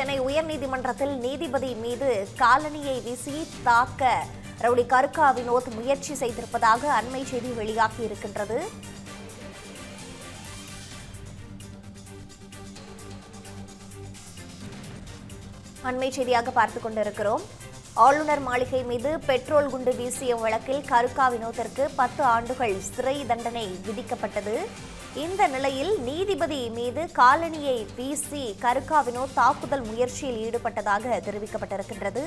சென்னை உயர்நீதிமன்றத்தில் நீதிபதி மீது காலனியை வீசி தாக்க ரவுடி கருக்கா வினோத் முயற்சி செய்திருப்பதாக அண்மை செய்தி வெளியாகி இருக்கின்றது. அண்மை செய்தியாக பார்த்துக் கொண்டிருக்கிறோம். ஆளுநர் மாளிகை மீது பெட்ரோல் குண்டு வீசிய வழக்கில் கருக்கா வினோத்திற்கு பத்து ஆண்டுகள் சிறை தண்டனை விதிக்கப்பட்டது. இந்த நிலையில் நீதிபதி மீது காலனியை வீசி கருக்கா வினோத் தாக்குதல் முயற்சியில் ஈடுபட்டதாக தெரிவிக்கப்பட்டிருக்கின்றது.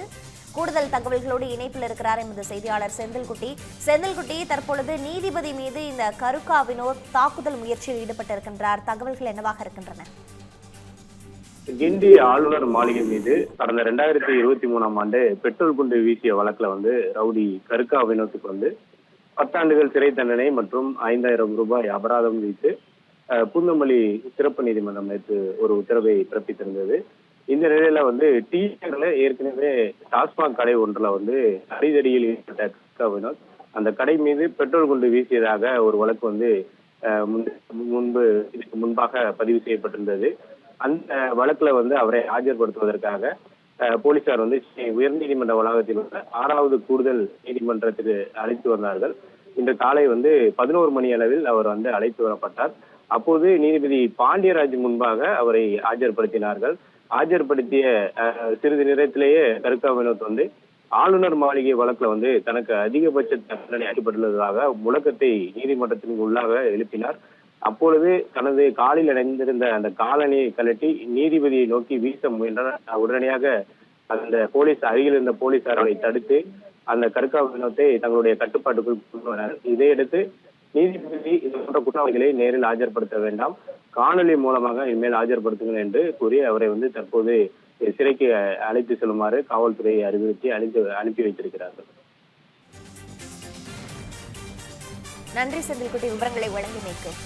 கூடுதல் தகவல்களோடு இணைப்பில் இருக்கிறார் எமது செய்தியாளர் செந்தில்குட்டி. செந்தில்குட்டி தற்பொழுது நீதிபதி மீது இந்த கருக்கா வினோத் தாக்குதல் முயற்சியில் ஈடுபட்டிருக்கின்றார். தகவல்கள் என்னவாக இருக்கின்றன? கிண்டி ஆளுநர் மாளிகை மீது கடந்த ரெண்டாயிரத்தி இருபத்தி மூணாம் ஆண்டு பெட்ரோல் குண்டு வீசிய வழக்குல வந்து ரவுடி கருக்கா வினோத்துக்கு வந்து பத்தாண்டுகள் சிறை தண்டனை மற்றும் ஐந்தாயிரம் ரூபாய் அபராதம் விதித்து அஹ், பூந்தமல்லி சிறப்பு நீதிமன்றம் நேற்று ஒரு உத்தரவை பிறப்பித்திருந்தது. இந்த நிலையில வந்து டீச்சர்ல ஏற்கனவே டாஸ்மாக் கடை ஒன்றுல வந்து அடிதடியில் ஈடுபட்ட கருக்கா வினோத் அந்த கடை மீது பெட்ரோல் குண்டு வீசியதாக ஒரு வழக்கு வந்து அஹ், முன்பு இதுக்கு முன்பாக பதிவு செய்யப்பட்டிருந்தது. அந்த வழக்குல வந்து அவரை ஆஜர்படுத்துவதற்காக போலீசார் வந்து சென்னை உயர்நீதிமன்ற வளாகத்தில் உள்ள ஆறாவது கூடுதல் நீதிமன்றத்துக்கு அழைத்து வந்தார்கள். இன்று காலை வந்து பதினோரு மணி அளவில் அவர் வந்து அழைத்து வரப்பட்டார். அப்போது நீதிபதி பாண்டியராஜ் முன்பாக அவரை ஆஜர்படுத்தினார்கள். ஆஜர்படுத்திய அஹ், சிறிது நேரத்திலேயே கருக்கா வினோத் வந்து ஆளுநர் மாளிகை வழக்குல வந்து தனக்கு அதிகபட்ச தண்டனை அளிக்கப்பட்டுள்ளதாக முழக்கத்தை நீதிமன்றத்தின் உள்ளாக எழுப்பினார். அப்பொழுது தனது காலில் அடைந்திருந்த அந்த காலணியை கழட்டி நீதிபதியை நோக்கி வீச முயன்றனர் உடனடியாக அந்த போலீஸ் அருகில் இருந்த போலீசார் அவரை தடுத்து அந்த கற்கா வினோத்தை தங்களுடைய கட்டுப்பாட்டுக்குள் கொண்டு வரார் இதையடுத்து நீதிபதி இது போன்ற குற்றவாளிகளை நேரில் ஆஜர்படுத்த வேண்டாம். காணொலி மூலமாக இனிமேல் ஆஜர்படுத்துங்கள் என்று கூறி அவரை வந்து தற்போது சிறைக்கு அழைத்து செல்லுமாறு காவல்துறையை அறிவுறுத்தி அழைத்து அனுப்பி வைத்திருக்கிறார்கள். நன்றி செந்தில்குட்டி. விவரங்களை வழங்கினீர்கள்